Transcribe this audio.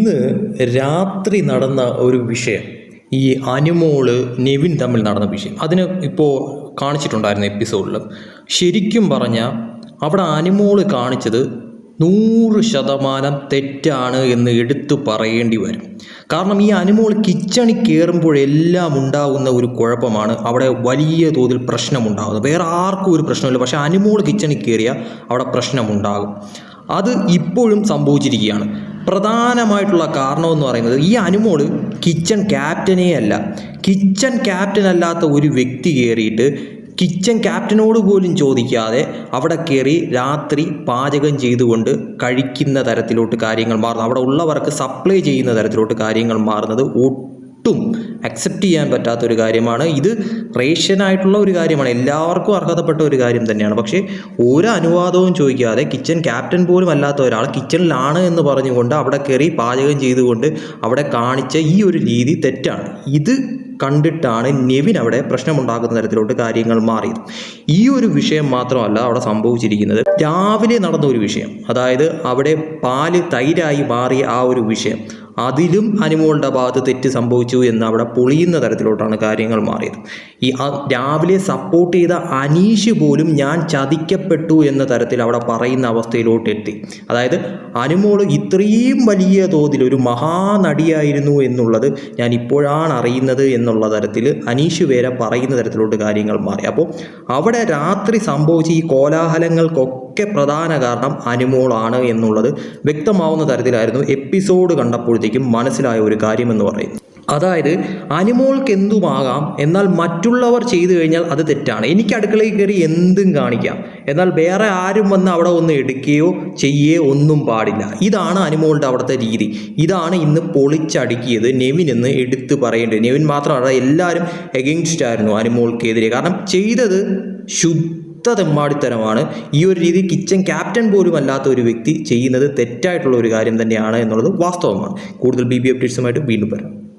ഇന്ന് രാത്രി നടന്ന ഒരു വിഷയം ഈ അനുമോൾ നെവിൻ തമ്മിൽ നടന്ന വിഷയം. അതിന് ഇപ്പോൾ കാണിച്ചിട്ടുണ്ടായിരുന്നു എപ്പിസോഡിൽ ശരിക്കും പറഞ്ഞാൽ അവിടെ അനുമോൾ കാണിച്ചത് നൂറ് ശതമാനം തെറ്റാണ് എന്ന് എടുത്തു പറയേണ്ടി വരും. കാരണം ഈ അനുമോൾ കിച്ചണിൽ കയറുമ്പോഴെല്ലാം ഉണ്ടാകുന്ന ഒരു കുഴപ്പമാണ്. അവിടെ വലിയ തോതിൽ പ്രശ്നമുണ്ടാകുന്നത് വേറെ ആർക്കും ഒരു പ്രശ്നമില്ല. പക്ഷേ അനുമോൾ കിച്ചണിൽ കയറിയാൽ അവിടെ പ്രശ്നമുണ്ടാകും. അത് ഇപ്പോഴും സംഭവിച്ചിരിക്കുകയാണ്. പ്രധാനമായിട്ടുള്ള കാരണമെന്ന് പറയുന്നത് ഈ അനുമോൾ കിച്ചൺ ക്യാപ്റ്റനേ അല്ല. കിച്ചൺ ക്യാപ്റ്റൻ അല്ലാത്ത ഒരു വ്യക്തി കയറിയിട്ട് കിച്ചൺ ക്യാപ്റ്റനോട് പോലും ചോദിക്കാതെ അവിടെ കയറി രാത്രി പാചകം ചെയ്തുകൊണ്ട് കഴിക്കുന്ന തരത്തിലോട്ട് കാര്യങ്ങൾ മാറുന്നു. അവിടെ ഉള്ളവർക്ക് സപ്ലൈ ചെയ്യുന്ന തരത്തിലോട്ട് കാര്യങ്ങൾ മാറുന്നത് ഒട്ടും അക്സെപ്റ്റ് ചെയ്യാൻ പറ്റാത്ത ഒരു കാര്യമാണ്. ഇത് റേഷ്യനായിട്ടുള്ള ഒരു കാര്യമാണ്. എല്ലാവർക്കും അർഹതപ്പെട്ട ഒരു കാര്യം തന്നെയാണ്. പക്ഷേ ഒരു അനുവാദവും ചോദിക്കാതെ കിച്ചൺ ക്യാപ്റ്റൻ പോലും അല്ലാത്ത ഒരാൾ കിച്ചണിലാണ് എന്ന് പറഞ്ഞുകൊണ്ട് അവിടെ കയറി പാചകം ചെയ്തുകൊണ്ട് അവിടെ കാണിച്ച ഈ ഒരു രീതി തെറ്റാണ്. ഇത് കണ്ടിട്ടാണ് നെവിൻ അവിടെ പ്രശ്നമുണ്ടാക്കുന്ന തരത്തിലോട്ട് കാര്യങ്ങൾ മാറിയത്. ഈ ഒരു വിഷയം മാത്രമല്ല അവിടെ സംഭവിച്ചിരിക്കുന്നത്. രാവിലെ നടന്ന ഒരു വിഷയം. അതായത് അവിടെ പാൽ തൈരായി മാറിയ ആ ഒരു വിഷയം. അതിലും അനുമോളുടെ ഭാഗത്ത് തെറ്റ് സംഭവിച്ചു എന്ന് അവിടെ പൊളിയുന്ന തരത്തിലോട്ടാണ് കാര്യങ്ങൾ മാറിയത്. ഈ രാവിലെ സപ്പോർട്ട് ചെയ്ത അനീഷ് പോലും ഞാൻ ചതിക്കപ്പെട്ടു എന്ന തരത്തിൽ അവിടെ പറയുന്ന അവസ്ഥയിലോട്ട് എത്തി. അതായത് അനുമോൾ ഇത്രയും വലിയ തോതിൽ ഒരു മഹാനടിയായിരുന്നു എന്നുള്ളത് ഞാൻ ഇപ്പോഴാണ് അറിയുന്നത് എന്നുള്ള തരത്തിൽ അനീഷ് വേറെ പറയുന്ന തരത്തിലോട്ട് കാര്യങ്ങൾ മാറി. അപ്പോൾ അവിടെ രാത്രി സംഭവിച്ച ഈ കോലാഹലങ്ങൾക്കൊക്കെ പ്രധാന കാരണം അനുമോളാണ് എന്നുള്ളത് വ്യക്തമാവുന്ന തരത്തിലായിരുന്നു. എപ്പിസോഡ് കണ്ടപ്പോഴത്തേക്കും മനസ്സിലായ ഒരു കാര്യമെന്ന് പറയുന്നത് അതായത് അനുമോൾക്ക് എന്തുമാകാം എന്നാൽ മറ്റുള്ളവർ ചെയ്തു കഴിഞ്ഞാൽ അത് തെറ്റാണ്. എനിക്ക് അടുക്കളയിൽ കയറി എന്തും കാണിക്കാം. എന്നാൽ വേറെ ആരും വന്ന് അവിടെ ഒന്ന് എടുക്കുകയോ ചെയ്യുകയോ ഒന്നും പാടില്ല. ഇതാണ് അനുമോളുടെ അവിടുത്തെ രീതി. ഇതാണ് ഇന്ന് പൊളിച്ചടുക്കിയത് നെവിൻ എന്ന് എടുത്തു പറയേണ്ടത്. നെവിൻ മാത്രമല്ല എല്ലാവരും എഗെയിൻസ്റ്റ് ആയിരുന്നു അനുമോൾക്കെതിരെ. കാരണം ചെയ്തത് ശുദ്ധ തെമ്മാടിത്തരമാണ് ഈ ഒരു രീതി കിച്ചൺ ക്യാപ്റ്റൻ പോലും അല്ലാത്ത ഒരു വ്യക്തി ചെയ്യുന്നത് തെറ്റായിട്ടുള്ള ഒരു കാര്യം തന്നെയാണ് എന്നുള്ളത് വാസ്തവമാണ്. കൂടുതൽ ബി ബി അപ്ഡേറ്റ്സുമായിട്ട് വീണ്ടും വരാം.